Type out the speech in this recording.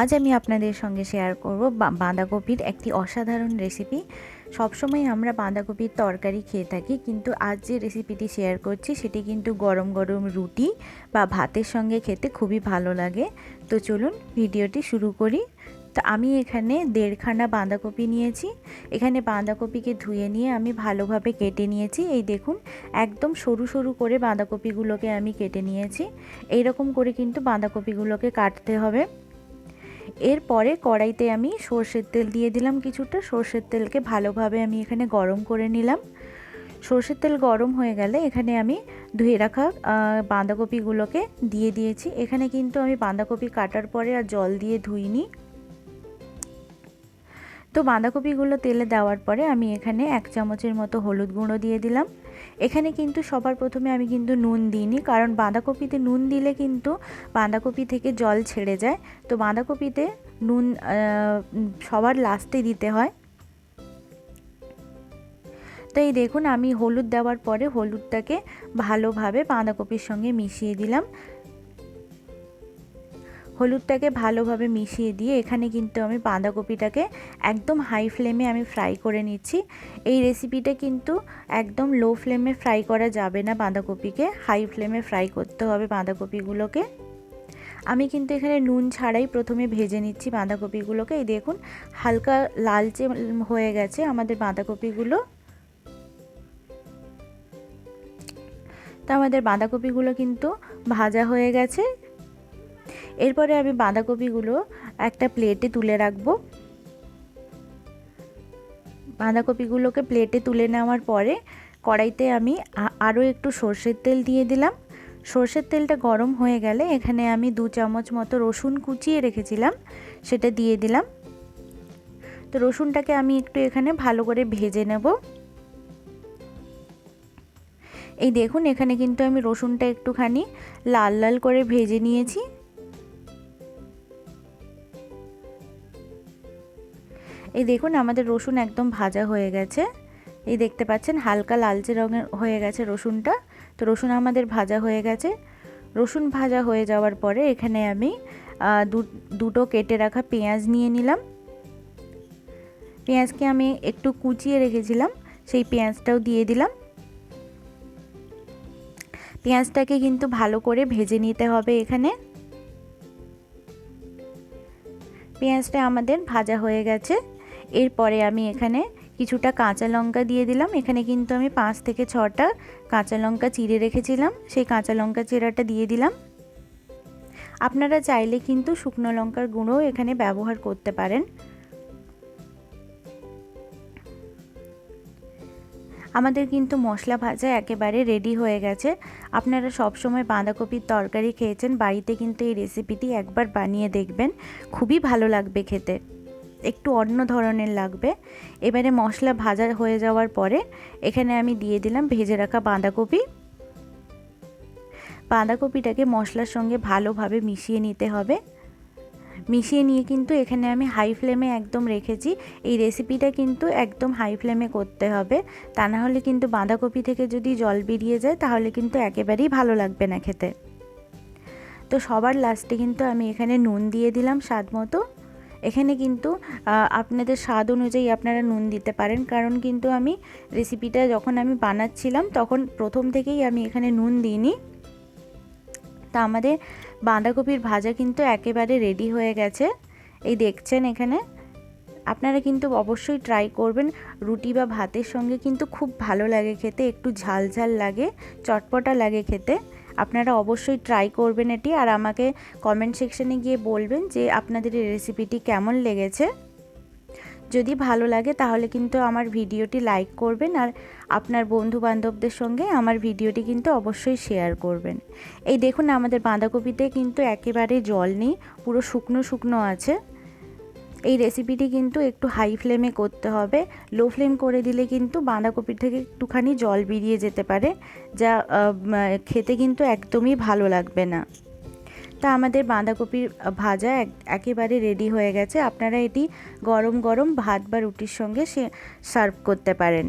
আজ আমি আপনাদের সঙ্গে শেয়ার করব বাঁধাকপির একটি অসাধারণ রেসিপি সবসময় আমরা বাঁধাকপির তরকারি খেয়ে থাকি, কিন্তু আজ যে রেসিপিটি শেয়ার করছি, সেটি কিন্তু গরম গরম রুটি বা ভাতের সঙ্গে খেতে খুবই ভালো লাগে। তো চলুন ভিডিওটি শুরু করি। তো আমি এখানে দেড়খানা বাঁধাকপি নিয়েছি। এখানে বাঁধাকপিকে ধুয়ে নিয়ে আমি ভালোভাবে কেটে নিয়েছি। এই দেখুন, একদম সরু সরু করে বাঁধাকপিগুলোকে আমি কেটে নিয়েছি। এই রকম করে কিন্তু বাঁধাকপিগুলোকে কাটতে হবে। এরপরে কড়াইতে আমি সর্ষের তেল দিয়ে দিলাম কিছুটা। সর্ষের তেলকে ভালোভাবে আমি এখানে গরম করে নিলাম। সর্ষের তেল গরম হয়ে গেলে এখানে আমি ধুয়ে রাখা বাঁধাকপিগুলোকে দিয়ে দিয়েছি। এখানে কিন্তু আমি বাঁধাকপি কাটার পরে আর জল দিয়ে ধুইনি। তো বাঁধাকপিগুলো তেলে দেওয়ার পরে আমি এখানে এক চামচের মতো হলুদ গুঁড়ো দিয়ে দিলাম। এখানে কিন্তু সবার প্রথমে আমি কিন্তু নুন দিইনি, কারণ বাঁধাকপিতে নুন দিলে কিন্তু বাঁধাকপি থেকে জল ছেড়ে যায়। তো বাঁধাকপিতে নুন সবার লাস্টে দিতে হয়। তো এই দেখুন, আমি হলুদ দেওয়ার পরে হলুদটাকে ভালোভাবে বাঁধাকপির সঙ্গে মিশিয়ে দিলাম। হলুদটাকে ভালোভাবে মিশিয়ে দিয়ে এখানে কিন্তু আমি বাঁধাকপিটাকে একদম হাই ফ্লেমে আমি ফ্রাই করে নিচ্ছি। এই রেসিপিটা কিন্তু একদম লো ফ্লেমে ফ্রাই করা যাবে না বাঁধাকপিকে, হাই ফ্লেমে ফ্রাই করতে হবে বাঁধাকপিগুলোকে। আমি কিন্তু এখানে নুন ছাড়াই প্রথমে ভেজে নিচ্ছি বাঁধাকপিগুলোকে। এই দেখুন, হালকা লালচে হয়ে গেছে আমাদের বাঁধাকপিগুলো। তা আমাদের বাঁধাকপিগুলো কিন্তু ভাজা হয়ে গেছে। এরপরে আমি বাঁধাকপিগুলো একটা প্লেটে তুলে রাখব। বাঁধাকপিগুলোকে প্লেটে তুলে নেওয়ার পরে কড়াইতে আমি আরও একটু সর্ষের তেল দিয়ে দিলাম। সর্ষের তেলটা গরম হয়ে গেলে এখানে আমি দু চামচ মতো রসুন কুচিয়ে রেখেছিলাম, সেটা দিয়ে দিলাম। তো রসুনটাকে আমি একটু এখানে ভালো করে ভেজে নেব। এই দেখুন, এখানে কিন্তু আমি রসুনটা একটুখানি লাল লাল করে ভেজে নিয়েছি। এই দেখুন, আমাদের রসুন একদম ভাজা হয়ে গেছে। এই দেখতে পাচ্ছেন, হালকা লালচে রঙের হয়ে গেছে রসুনটা। তো রসুন আমাদের ভাজা হয়ে গেছে। রসুন ভাজা হয়ে যাওয়ার পরে এখানে আমি দুটো কেটে রাখা পেঁয়াজ নিয়ে নিলাম। পেঁয়াজকে আমি একটু কুচিয়ে রেখেছিলাম, সেই পেঁয়াজটাও দিয়ে দিলাম। পেঁয়াজটাকে কিন্তু ভালো করে ভেজে নিতে হবে এখানে। পেঁয়াজটা আমাদের ভাজা হয়ে গেছে। এরপরে আমি এখানে কিছুটা কাঁচা লঙ্কা দিয়ে দিলাম। এখানে কিন্তু আমি পাঁচ থেকে ছটা কাঁচা লঙ্কা চিড়ে রেখেছিলাম। সেই কাঁচা লঙ্কা চিরাটা দিয়ে দিলাম। আপনারা চাইলে কিন্তু শুকনো লঙ্কার গুঁড়োও এখানে ব্যবহার করতে পারেন। আমাদের কিন্তু মশলা ভাজা একেবারে রেডি হয়ে গেছে। আপনারা সব সময় বাঁধাকপির তরকারি খেয়েছেন, বাড়িতে কিন্তু এই রেসিপিটি একবার বানিয়ে দেখবেন। খুবই ভালো লাগবে খেতে। একটু অন্য ধরনের লাগবে। এবারে মশলা ভাজা হয়ে যাওয়ার পরে এখানে আমি দিয়ে দিলাম ভেজে রাখা বাঁধাকপি। বাঁধাকপিটাকে মশলার সঙ্গে ভালোভাবে মিশিয়ে নিতে হবে। মিশিয়ে নিয়ে কিন্তু এখানে আমি হাই ফ্লেমে একদম রেখেছি। এই রেসিপিটা কিন্তু একদম হাই ফ্লেমে করতে হবে। তা না হলে কিন্তু বাঁধাকপি থেকে যদি জল বেরিয়ে যায়, তাহলে কিন্তু একেবারেই ভালো লাগবে না খেতে। তো সবার লাস্টে কিন্তু আমি এখানে নুন দিয়ে দিলাম স্বাদ মতো। এখানে কিন্তু আপনাদের স্বাদ অনুযায়ী আপনারা নুন দিতে পারেন। কারণ কিন্তু আমি রেসিপিটা যখন আমি বানাচ্ছিলাম, তখন প্রথম থেকেই আমি এখানে নুন দিইনি। তা আমাদের বাঁধাকপির ভাজা কিন্তু একেবারে রেডি হয়ে গেছে। এই দেখছেন এখানে আপনারা কিন্তু অবশ্যই ট্রাই করবেন। রুটি বা ভাতের সঙ্গে কিন্তু খুব ভালো লাগে খেতে, একটু ঝাল ঝাল লাগে, চটপটা লাগে খেতে। আপনারা অবশ্যই ট্রাই করবেন এটি আর আমাকে কমেন্ট সেকশানে গিয়ে বলবেন যে আপনাদের এই রেসিপিটি কেমন লেগেছে। যদি ভালো লাগে তাহলে কিন্তু আমার ভিডিওটি লাইক করবেন আর আপনার বন্ধু বান্ধবদের সঙ্গে আমার ভিডিওটি কিন্তু অবশ্যই শেয়ার করবেন। এই দেখুন আমাদের বাঁধাকপিতে কিন্তু একেবারে জল নেই, পুরো শুকনো শুকনো আছে। এই রেসিপিটি কিন্তু একটু হাই ফ্লেমে করতে হবে। লো ফ্লেম করে দিলে কিন্তু বাঁধাকপির থেকে একটুখানি জল বেরিয়ে যেতে পারে, যা খেতে কিন্তু একদমই ভালো লাগবে না। তা আমাদের বাঁধাকপির ভাজা একেবারে রেডি হয়ে গেছে। আপনারা এটি গরম গরম ভাত বা রুটির সঙ্গে সে সার্ভ করতে পারেন।